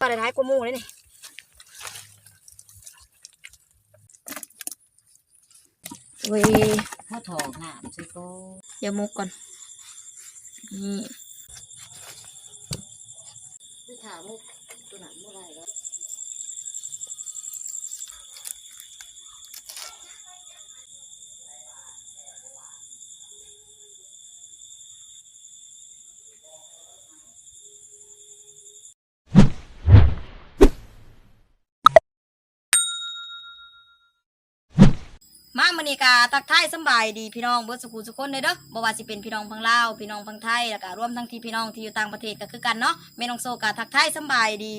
ปลาท้ายกูมูเลยนี่เว้ยพ่อทองน้ำซิโก้เดี๋ยวมุกก่อน นี่คือถามมุกตัวหนังเมื่อไรแล้ว มามื้อนี้ก็ทักทายสบายดีพี่น้องเบิดสุขุสุคนเลยเด้อบ่ว่าสิเป็นพี่น้องพังลาวพี่น้องพังไทยแล้วก็รวมทั้งที่พี่น้องที่อยู่ต่างประเทศก็คือกันเนาะแม่น้องโซก็ทักทายสบายดี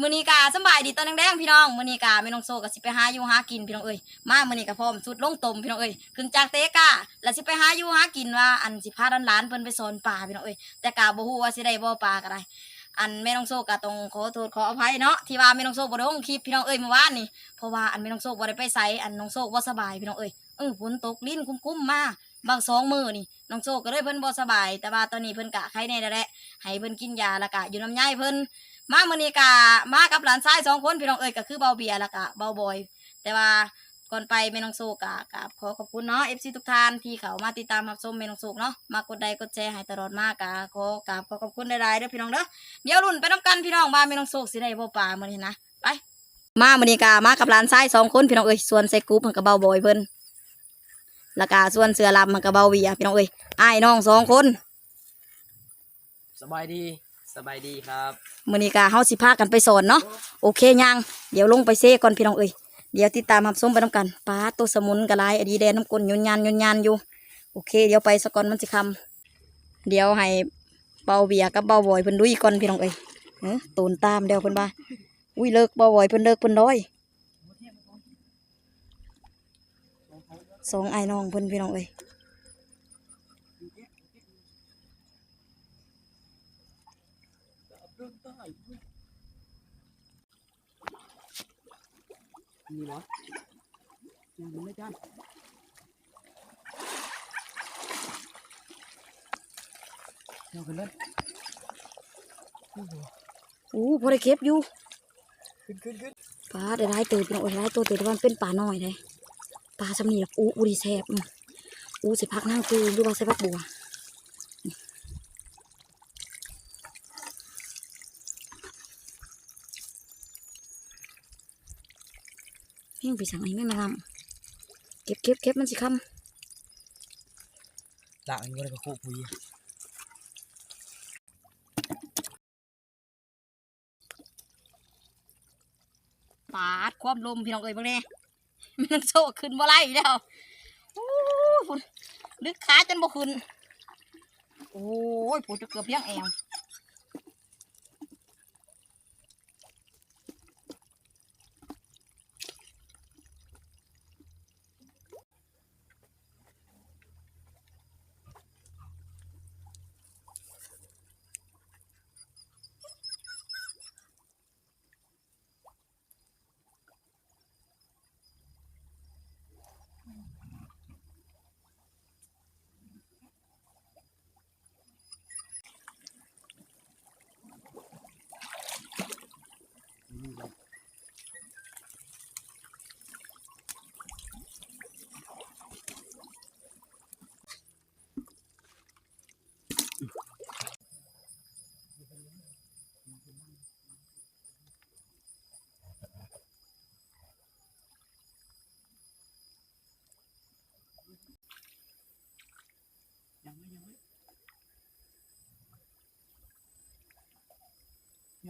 มือนี้ก็สบายดีตอนแดงๆพี่น้องมือนี้ก็แม่น้องโซก็สิไปหาอยู่หากินพี่น้องเอ้ยมามือนี้ก็พร้อมสุดลงตมพี่น้องเอ้ยกึ่งจากเตกะแล้วสิไปหาอยู่หากินว่าอันสิพาหลานเพิ่นไปสอนป่าพี่น้องเอ้ยแต่ก็บ่ฮู้ว่าสิได้บ่ปลาก็ได้ อันแม่น้องโซก็ต้องขอโทษขออภัยเนาะที่ว่าแม่น้องโซบ่ได้ลงคลิปพี่น้องเอ้ยเมื่อวานนี่เพราะว่าอันแม่น้องโซบ่ได้ไปไสอันน้องโซบ่สบายพี่น้องเอ้ยเออฝนตกลิ้นคุ้มๆมาบางสองมือนี่น้องโซก็เลยเพิ่นบ่สบาย แต่ว่าตอนนี้เพิ่นกะไข้แน่แล้วแหละให้เพิ่นกินยาแล้วก็อยู่น้ำยายเพิ่นมามื้อนี้ก็มากับหลานชายสองคนพี่น้องเอ้ยก็คือเบาเบียร์แล้วก็เบาบอย แต่ว่า ก่อนไปแม่น้องโซกะกับขอขอบคุณเนาะ FC ทุกท่านที่เขามาติดตามรับชมแม่น้องโซเนาะมากดไลค์กดแชร์ให้ตลอดมากกะขอกราบขอขอบคุณหลายๆเด้อพี่น้องเด้อเดี๋ยวรุ่นไปน้ำกันพี่น้องมาไม่ต้องโศกสิได้บ่ป่ามื้อนี้นะไปมามื้อนี้กามากับหลานชายสองคนพี่น้องเอ้ยส่วนใส่กรุ๊ปมันก็เบาบอยเพิ่นแล้วก็ส่วนเสือลำมันก็เบาเวียพี่น้องเอ้ยอ้ายน้องสองคนสบายดีสบายดีครับมื้อนี้กาเฮาสิพากันไปสอนเนาะโอเคยังเดี๋ยวลงไปเซก่อนพี่น้องเอ้ย เดี๋ยวติดตามรับชมไปน้ำกันป้าตัวสมุนกระลายอดีแดนน้ำกลนยนยานยนยานอยู่ โอเค เดี๋ยวไปสกอนมันสิคำเดี๋ยวให้เบาเบียกับเบาบอยเพิ่นดุยก่อนพี่น้องเอ้ยเออตูนตามเดี๋ยวเพิ่นว่าอุ้ยเลิกเบาบอยเพิ่นเลิกเพิ่นร้อยสองไอ้น้องเพิ่นพี่น้องเอ้ย มีวะยังไม่จ้าเดี๋ยวขึ้นเลยอู้พอได้เก็บอยู่ขึ้นขึ้นขึ้นปลาได้หลายเติบพี่น้องเอ้ยหลายตัวเติบแต่ว่ามันเป็นปลาน้อยเลยปลาสำนีแบบอู้อู้ดีแซ่บอืมอู้สิพักนั่งคือหรือว่าใส่พักบัว เพียงไปสั่งไอ้ไม่มาลำเก็บเก็บเก็บมันสิคหลังนี้ก็เลยก็คู่คุยปาดความลมพี่น้องเอ้ยบ้างแน่มันโซ่ขึ้นบ่ไล่แล้วฝุ่นลึกขาจนบ่ขึ้น โอ้ยปวดจะเกือบเพียงแอว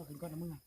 ยวขึ้นก้อนนะมึงอะ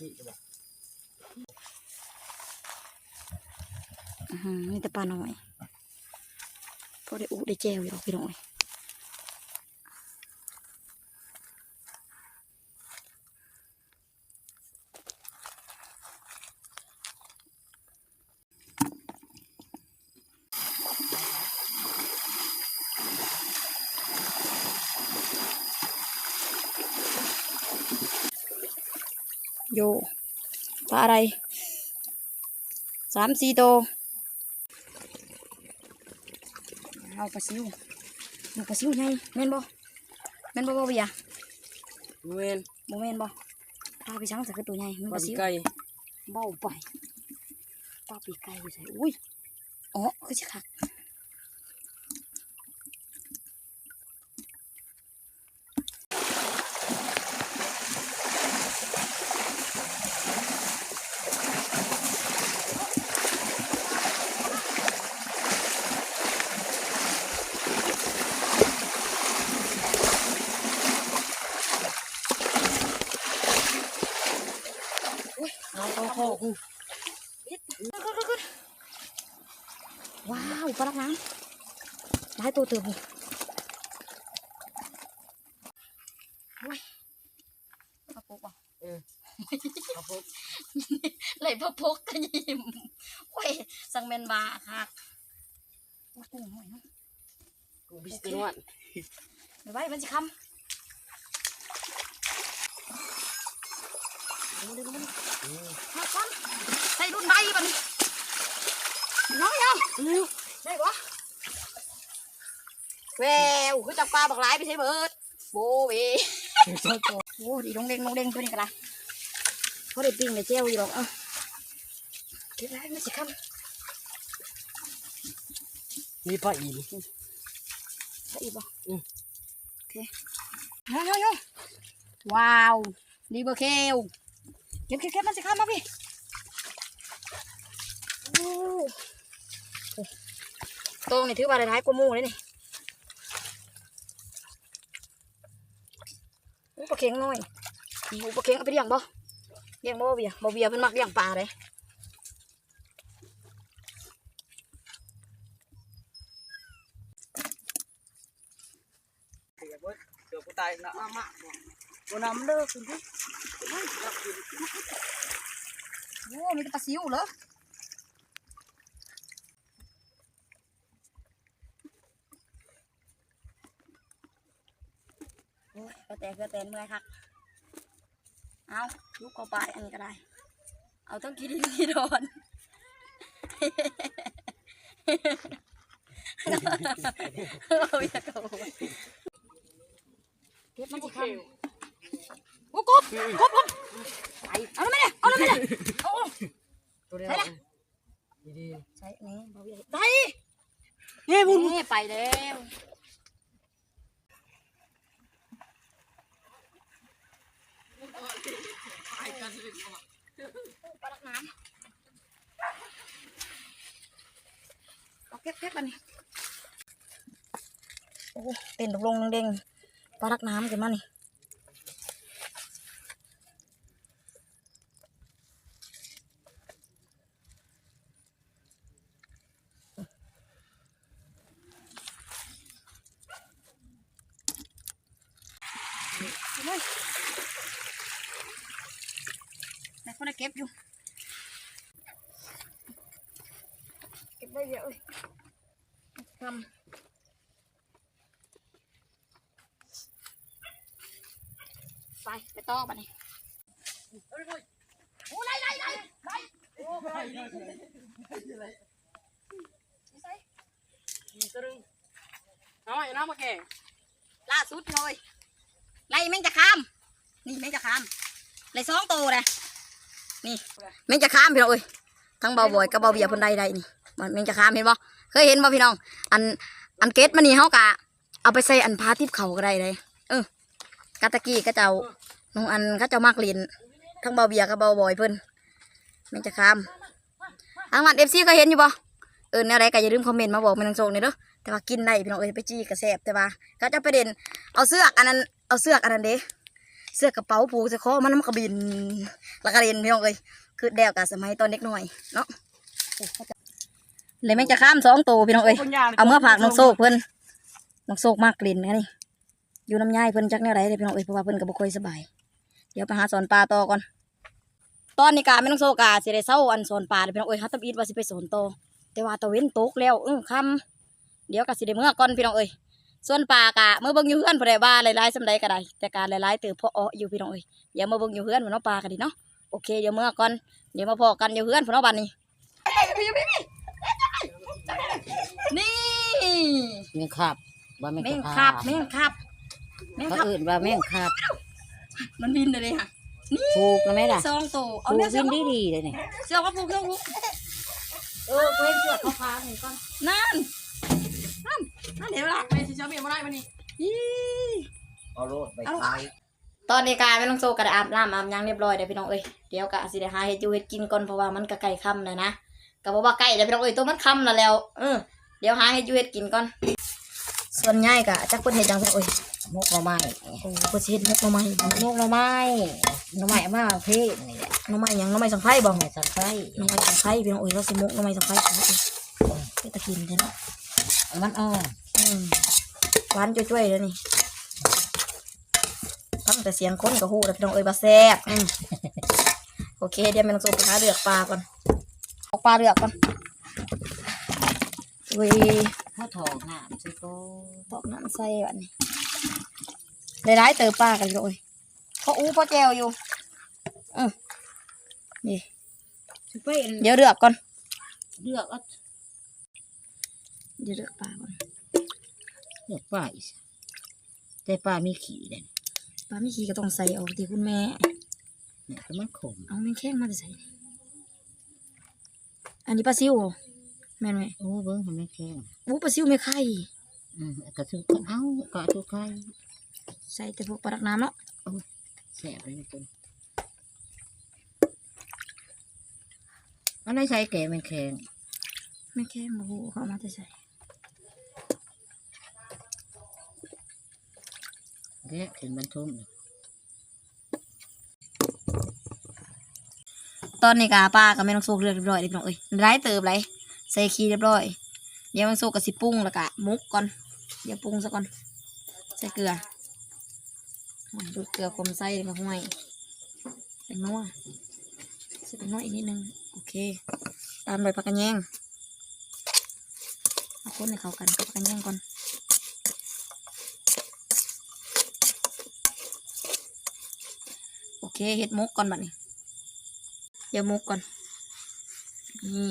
นี่จะบอกอื้อหือมีแต่ปลาหน่อยพอได้อุได้แจวอยู่หรอกพี่น้อย โยปลาอะไรสามสี่ตัวเอาปลาซิวเอาปลาซิวไงแม่นบ่แม่นบ่บ่เบียร์เวนบ่แม่นบ่ปลาไปช้างใส่คือตัวใหญ่มันปปลาลาปีซิวไก่เบ้าไปปลาปีกไก่อยู่ใส่อุ้ยอ๋อคือจะคัก เอาเอาเข้ากู ว้าวปลาลักน้ำหลาย ตัวเติบเลยโอ้ยปลาปกอะเอาพกเลยพะพกกันยิ้มโอ้ย สังเมนบาคักโอ้ยกุ้งหน่อยเนาะกูบิสตินวันเดี๋ยวไว้มันจะคำดูดิดูดิมาคำใส่รุ่นใบมันน้อยเอาได้ปะ แววคือจับปลาบักหลายไปใช้เบิดโบเวโอ้ดีลงเด้งลงเด้งตัวนี้กันละเขาได้ปิ้งในเจลอยู่หรอกเอะเก็บไว้มันจะคำมีปลาอีนใส่อีกบ่อืมโอเคโยโยโยว้าวรีเบอร์เคลเก็บเก็บเก็บมันสิข้ามมาพี่โอ้โอ้ตรงนี่ถือว่าอะไรท้ายกว่าหมูเลยนี่ โอ้ปลาเค็งน้อยโอ้ปลาเค็งเอาไปเลี้ยงบ่เลี้ยงบ่บ่เบียร์บ่เบียร์เพิ่นมักเลี้ยงปลาเลยเดี๋ยวเดี๋ยวกูตายนะมามากูนำเด้อคุณพี่โอ้มีแต่ปลาซิวเหรอโอ้ยกระแตกระแตนเมื่อยคักเอาลูกเข้าไปอันนี้ก็ได้ เอาทั้งกินที่โดนเอาอยาโกรธเก็บมันสิครับโอ้กบกบกบไปเอาแล้วไมเนี่ยเอาแล้วไมเนี่ยเอาเอาตัวเดียวใช่ไหมดีใช่นี่บ่าวใหญ่ไปๆเฮ้ ยบุญนี่ไปแล้วปลาดักน้ำเอาเก็บเก็บอันนี้โอ้เต้นตกลงเด้งๆปลาดักน้ำกันมานี่เฮ้ยแต่คนได้ เก็บอยู่เก็บได้เยอะเลยทำไปไปต่อไปนี่โอ้ไล่ไล่ไล่ไล่ใส่อีตัวนึงเอาไอ้น้ำมาแก่ล่าสุดเลยไล่แม่งจะข้าม นี่แม่งจะข้ามไล่สองตัวเลย นี่แมงจะข้ามพี่น้องเอ้ยทั้งเบาบ่อยกับเบาเบียร์คนใดใดนี่มันแมงจะข้ามเห็นบ่เคยเห็นบ่พี่น้อง อันอันเกตมันนี่เฮากะเอาไปใส่อันพาทิพเขาก็ได้เลยเออกาตะกี้ก็เจ้าน้องอันเขาเจ้ามากเรียนทั้งเบาเบียร์กับเบาบ่อยเพิ่นแมงจะข้ามทางวันเอฟซีก็เห็นอยู่บ่เออแนวใดก็อย่าลืมคอมเมนต์มาบอกแม่นางโซงนี่เด้อแต่ว่ากินได้พี่น้องเอ้ยไปจี้กระแสบแต่ว่าก็จะไปเด่นเอาเสื้อกอันนั้นเอาเสื้อกอันนั้นเด้ เสือกกระเป๋าผูกใส่คอมันมันกระบินแล้วก็เรียนพี่น้องเอ้ยคือแดวกับสมัยตอนเด็กหน่อยเนาะเลยแม่งจะข้ามสองตัวพี่น้องเอ้ยเอาเมื่อผักน้องโซกเพิ่นน้องโซกมากกลิ่นนะนี่อยู่น้ำย่ายเพิ่นจักแนวไรเลยพี่น้องเอ้ยเพราะว่าเพิ่นก็บ่ค่อยสบาย เดี๋ยวไปหาสอนปลาต่อก่อน ตอนนี้กาไม่น้องโซกาสิได้เศร้าอันสอนปลาเด้อพี่น้องเอ้ยฮัตตบอีดว่าสิไปสอนต่อแต่ว่าตะเว้นตกแล้วเออค่ำเดี๋ยวก็สิได้เมื่อก่อนพี่น้องเอ้ย ส่วนปลากะเมื่อเบิ่งอยู่เฮือนผู้ใดว่าหลายๆสำใดก็ได้แต่การหลายๆตือพออ้ออยู่พี่น้องเอ้ยอย่ามาเบิ่งอยู่เฮือนว่าเนาะปลาก็ดีเนาะโอเคเดี๋ยวเมื่อก่อนเดี๋ยวมาพอกันเดี๋ยวเพื่อนพวกเราบัดนี้นี่แม่งขับว่าแม่งแม่งกะขับแม่งขับแม่งเขาขับอื่นว่าแม่งขับ มันบินเลยค่ะถูกนะแม่ล่ะซองโตเอาถูกเนี่ยเสื้วิอนดีดีๆเลยเนี่ยเสื้อมาผูกเสื้อมาผูกเออเว้นเสื้อเขาพาเห็นก่อนนั่น นั่นนั่นเดี๋ยวละไม่ใช่เจ้าเมียมาได้มานี่ยี่เอาโลดไปขายตอนนี้กายไม่ต้องโซกระอาบน้ำอาบยังเรียบร้อยเดี๋ยวพี่น้องเอ้ยเดี๋ยวกะสิได้หาเฮ็ดอยู่เฮ็ดกินก่อนเพราะว่ามันก็ใกล้ค่ำแล้วนะก็บอกว่าใกล้เดี๋ยวพี่น้องเอ้ยตัวมันค่ำแล้วแล้วเออเดี๋ยวหาเฮ็ดอยู่เฮ็ดกินก่อน ส่วนใหญ่กะจักเพิ่นเฮ็ดจังพี่น้องเอ้ยมุกหน่อไม้โอ้เพิ่นสิเฮ็ดมุกหน่อไม้มุกหน่อไม้หน่อไม้เอามาเพลงนี่แหละหน่อไม้หยังหน่อไม้สังไผ่บ่หน่อไม้สันไฟหน่อไม้สังไผ่พี่น้องเอ้ยเราสิมุกหน่อไม้สังไผ่ของเราเองไปตะกินเด้อเนาะเอา มันอ่อนอืมหวานจ้วยๆเลยนี่ฟังแต่เสียงคนกับหูแล้วพี่น้องเอ้ยบาแซ่บอืมโอเค เดี๋ยวแม่น้องโซไปหาเลือกปลาก่อนออกปลาเลือกก่อนเว้ยเขาถอกน้ำใส่ก็ตอกน้ำใส่บัดนี้ได้ร้ายๆเติมปลากันพี่น้องเอ้ยเขาอู้พ่อแจวอยู่อืมนี่สิไปเดี๋ยวเลือกก่อน เลือกเอา เดี๋ยวเลือกปลาก่อนเลือกป้าอีกแต่ป้ามีขี่เลยปลาไม่ขี้ก็ต้องใส่ออกที่คุณแม่เนี่ยแต่มันขมเอาแม่งแข้งมาจะใส่นี่อันนี้ปลาซิวเหรอแม่นไหมโอ้เบิ้งทำไม่แข็งอู้ปลาซิวไม่ไข่อืมกระทุกเอากระทุกไข่ใส่แต่พวกปลาดักน้ำเนาะแสบเลยคุณอันไหนใช้แก่มันแข็งไม่แข้งโอ้โหเขาเอามาจะใส่ แกะขึ้นบรรทุกเนี่ยตอนนี้กาป้ากับแม่น้องโซกเรียบร้อยเรียบร้อยเอ้ยร้ายเติบไรใส่ขี้เรียบร้อย เดี๋ยวแม่น้องโซกับสิปรุงแล้วก็มุกก่อน เดี๋ยวปรุงซะก่อน ใส่เกลือดูเกลือคมใส่มาห้วยเป็นนัวใส่เป็นนัวอีกนิดนึง โอเค ตามด้วยผักกระแยงเอาคนให้เข้ากันกับผักกระแยงก่อน โอ เคเฮ็ดมุกก่อนบัดนี้ เดี๋ยวมุกก่อน นี่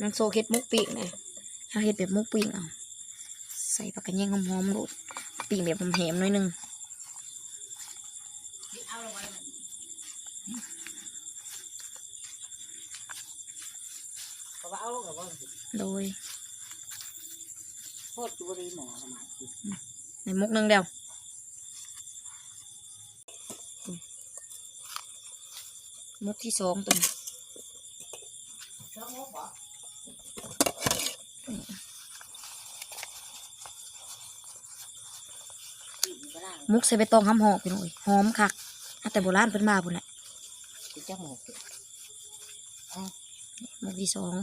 น้องโซเฮ็ดมุกปีกเลยถ้าเฮ็ดแบบมุกปีกเอาใส่ผักกระเนียงหอมๆโดดปีกแบบหอมแหมหน่อยหนึงโดยโคตรบุรีหมอประมาณนี้ในมุกหนึงเดียว มุกที่สองตัวนี้มุกใส่ใบตองหอมหอมไปหน่อยหอมคักอะแต่โบราณเพิ่นมาพุ่นแหละที่เจ้าหมูมุกที่สอง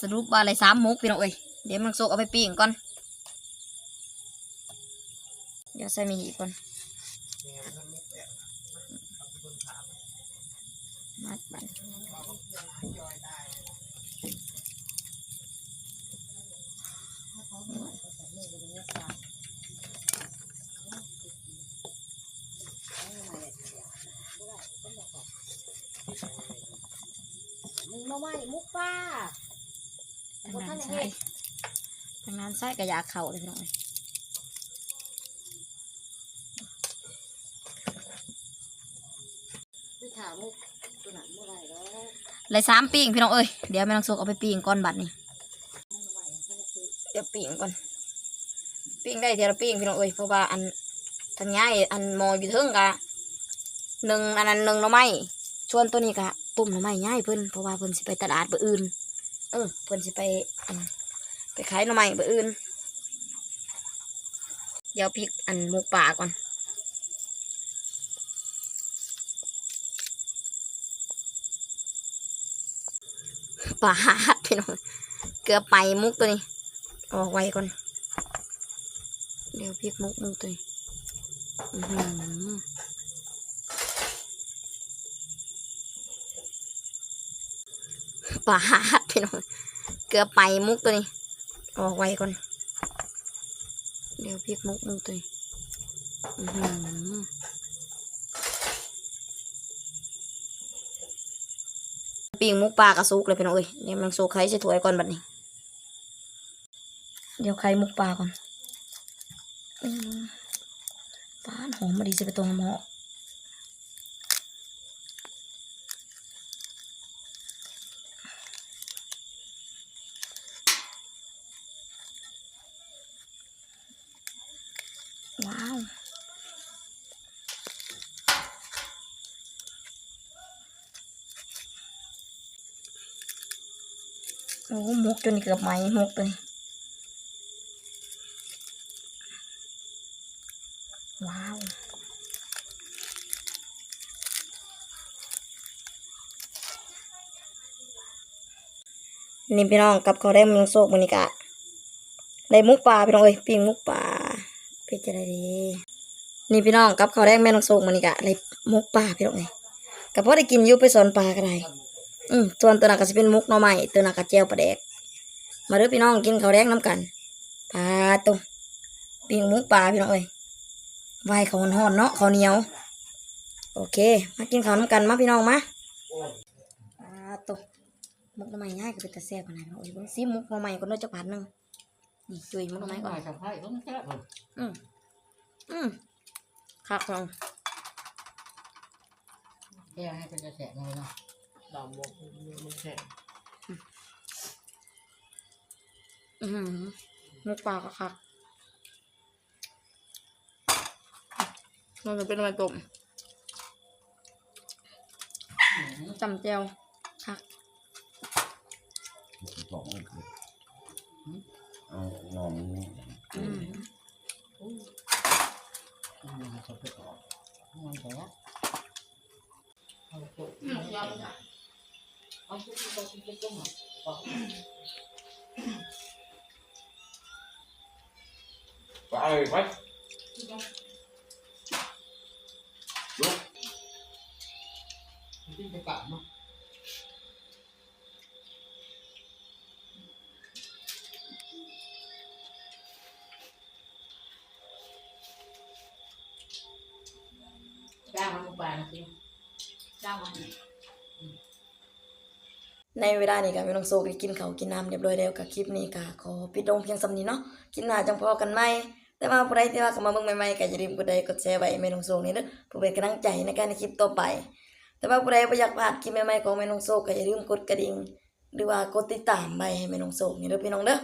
สรุปว่าอะไรสามมุกพี่น้องเอ้ยเดี๋ยวมันโซกเอาไปปิ้งก่อนเดี๋ยวใส่มีอีกก่อนมัดบัน มึงมาไหวมุกป้าทางด้านซ้ายทางด้านซ้ก็อยาเข่าเลยพี่น้องเอ้ยถามมุกตัวหนังเมื่อไรแล้ว เลยสามปิ้งพี่น้องเอ้ยเดี๋ยวแม่น้องโซกเอาไปปิ้งก่อนบัดนี้เดี๋ยวปิ้งก่อนปิ้งได้เทีละปิ้งพี่น้องเอ้ยเพราะว่าอันทางย้ายอันมออยู่เทิงกะหนึ่งอันนั้นหนึ่งหน่อไม้ชวนตัวนี้กะตุ่มหน่อไม้ย้ายเพิ่นเพราะว่าเพิ่นสิไปตลาดเบออื่น เออเพิ่นสิไปไปขายหน่อไม้เบออื่น เดี๋ยวพริกอันหมูป่าก่อน ปลาพี่น้องเกือบไปมุกตัวนี้ ออกไวก่อน เดี๋ยวพริกมุกมุกตัวนี้อื้อหือปลาพี่น้องเกือบไปมุกตัวนี้ ออกไวก่อน เดี๋ยวพริกมุกมุกตัวนี้ อื้อหือ ปิงมุกปลากระซุกเลยพี่น้องเอ้ยเดี๋ยวมันสุกไข่ใส่ถ้วยก่อนบัดนี้ เดี๋ยวไข่มุกปลาก่อนปลาหอมมาดีจะไปตรงหม้อว้าว โอ้หมก จนเกือบไหมหกเลยว้าวนี่พี่น้องกับเขาวได้มึงโซกมันนี่กะได้มุกปลาพี่น้องเอ้ยปิ้งมุกปลาเป็นจะได้ดีนี่พี่น้องกับเขาวแดงแม่น้องโซกมันนี่กะได้มุกปลาพี่น้องเอ้ยกับพ่อได้กินยู่ไปสอนปลาก็ได้อืมส่วนตัวนั้นก็จะเป็นมุกหน่อไม้ตัวนั้นก็แจวปลาแดก มาเด้อพี่น้องกินข้าวแดงน้ำกันปลาตุ้มปิ้งมุกปลาพี่น้องเอ้ยไว้ข้าวห่อนเนาะข้าวเหนียว โอเค มากินข้าวน้ำกันมาพี่น้องมาปลาตุ้มมุกน่อไม้ง่ายก็เป็นตะแซ่บขนาดนั้นโอ้ยเบิ่งซิมุกน่อไม้ก็น้อยจักบาทหนึงนี่จุยมุกน่อไม้ก่อนสะพายต้มแซ่บอืมอืมคักลงแก้ให้เป็นจะแสบเลยเนาะดำบอกมันแข็ง อือหือมุกปลาก็คักมันจะเป็นอะไรตุ่มจำเจียวคักสองคือเอาลองอืมอืมจะไปออกมันแต่ละเอาตัวเอาตัวตัวตัวตัวมาบอ ไปไปลุกที่จะกลับมาจ้างมันไปนะสิจ้างมันในเวลานี้ก็ไม่ต้องโซกได้กินข้าวกินน้ำเรียบร้อยแล้วกับคลิปนี้ก็ขอปิดลงเพียงสำนี้เนาะกินหน้าจังพอกันไหม แต่มาผู้ใดที่ว่าเข้ามาเบิ่งใหม่ๆก็อย่าลืมกดไลค์กดแชร์ไว้เมนูโซกนี่เด้อเพื่อเป็นกำลังใจในการในคลิปต่อไป แต่ว่าผู้ใดบ่อยากพลาดคลิปใหม่ๆของเมนูโซกก็อย่าลืมกดกระดิ่งหรือว่ากดติดตามไว้ให้เมนูโซกนี่เด้อพี่น้องเด้อ